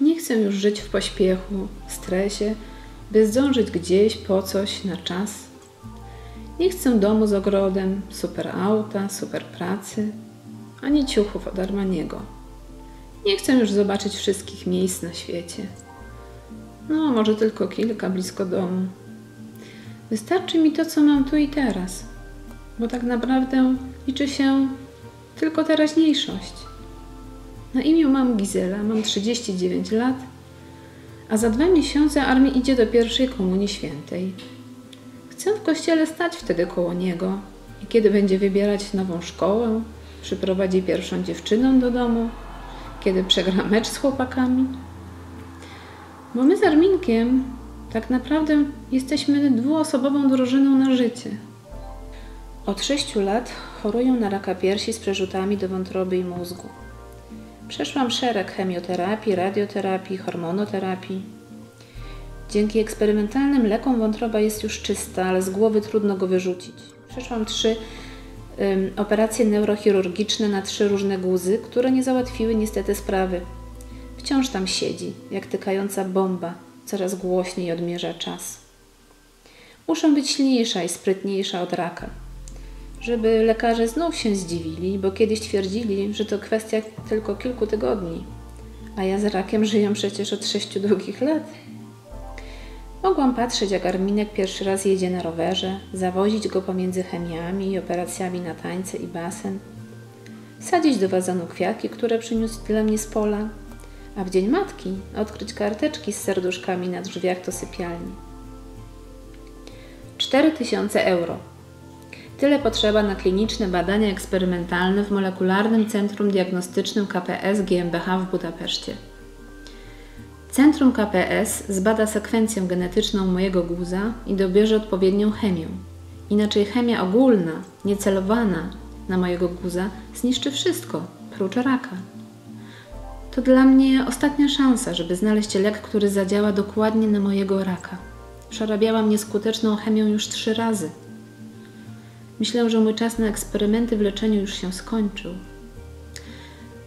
Nie chcę już żyć w pośpiechu, stresie, by zdążyć gdzieś po coś na czas. Nie chcę domu z ogrodem, super auta, super pracy, ani ciuchów od Armaniego. Nie chcę już zobaczyć wszystkich miejsc na świecie. No, może tylko kilka blisko domu. Wystarczy mi to, co mam tu i teraz, bo tak naprawdę liczy się tylko teraźniejszość. Na imię mam Gizela, mam 39 lat, a za dwa miesiące armia idzie do pierwszej komunii świętej. Chcę w kościele stać wtedy koło niego i kiedy będzie wybierać nową szkołę, przyprowadzi pierwszą dziewczyną do domu, kiedy przegra mecz z chłopakami. Bo my z Arminkiem tak naprawdę jesteśmy dwuosobową drużyną na życie. Od sześciu lat choruję na raka piersi z przerzutami do wątroby i mózgu. Przeszłam szereg chemioterapii, radioterapii, hormonoterapii. Dzięki eksperymentalnym lekom wątroba jest już czysta, ale z głowy trudno go wyrzucić. Przeszłam trzy ym, operacje neurochirurgiczne na trzy różne guzy, które nie załatwiły niestety sprawy. Wciąż tam siedzi, jak tykająca bomba, coraz głośniej odmierza czas. Muszę być silniejsza i sprytniejsza od raka żeby lekarze znów się zdziwili, bo kiedyś twierdzili, że to kwestia tylko kilku tygodni, a ja z rakiem żyję przecież od sześciu długich lat. Mogłam patrzeć, jak Arminek pierwszy raz jedzie na rowerze, zawozić go pomiędzy chemiami i operacjami na tańce i basen, sadzić do wazonu kwiatki, które przyniósł dla mnie z pola, a w dzień matki odkryć karteczki z serduszkami na drzwiach do sypialni. Cztery tysiące euro Tyle potrzeba na kliniczne badania eksperymentalne w Molekularnym Centrum Diagnostycznym KPS GmbH w Budapeszcie. Centrum KPS zbada sekwencję genetyczną mojego guza i dobierze odpowiednią chemię. Inaczej chemia ogólna, niecelowana na mojego guza zniszczy wszystko, prócz raka. To dla mnie ostatnia szansa, żeby znaleźć lek, który zadziała dokładnie na mojego raka. Przerabiałam nieskuteczną chemię już trzy razy – Myślę, że mój czas na eksperymenty w leczeniu już się skończył.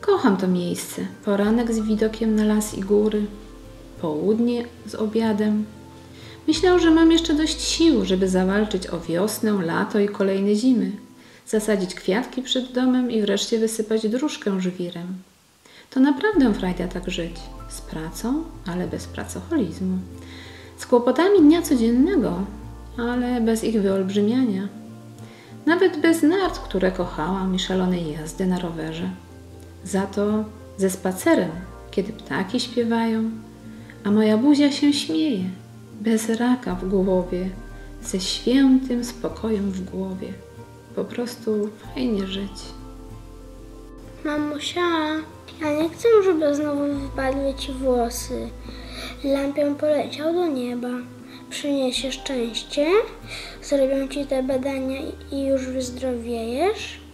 Kocham to miejsce. Poranek z widokiem na las i góry, południe z obiadem. Myślę, że mam jeszcze dość sił, żeby zawalczyć o wiosnę, lato i kolejne zimy, zasadzić kwiatki przed domem i wreszcie wysypać dróżkę żwirem. To naprawdę frajda tak żyć. Z pracą, ale bez pracoholizmu. Z kłopotami dnia codziennego, ale bez ich wyolbrzymiania nawet bez nart, które kochałam i szalonej jazdy na rowerze. Za to ze spacerem, kiedy ptaki śpiewają, a moja buzia się śmieje, bez raka w głowie, ze świętym spokojem w głowie. Po prostu fajnie żyć. Mamusia, ja nie chcę, żeby znowu wypadły ci włosy. Lampion poleciał do nieba przyniesie szczęście, zrobią ci te badania i już wyzdrowiejesz.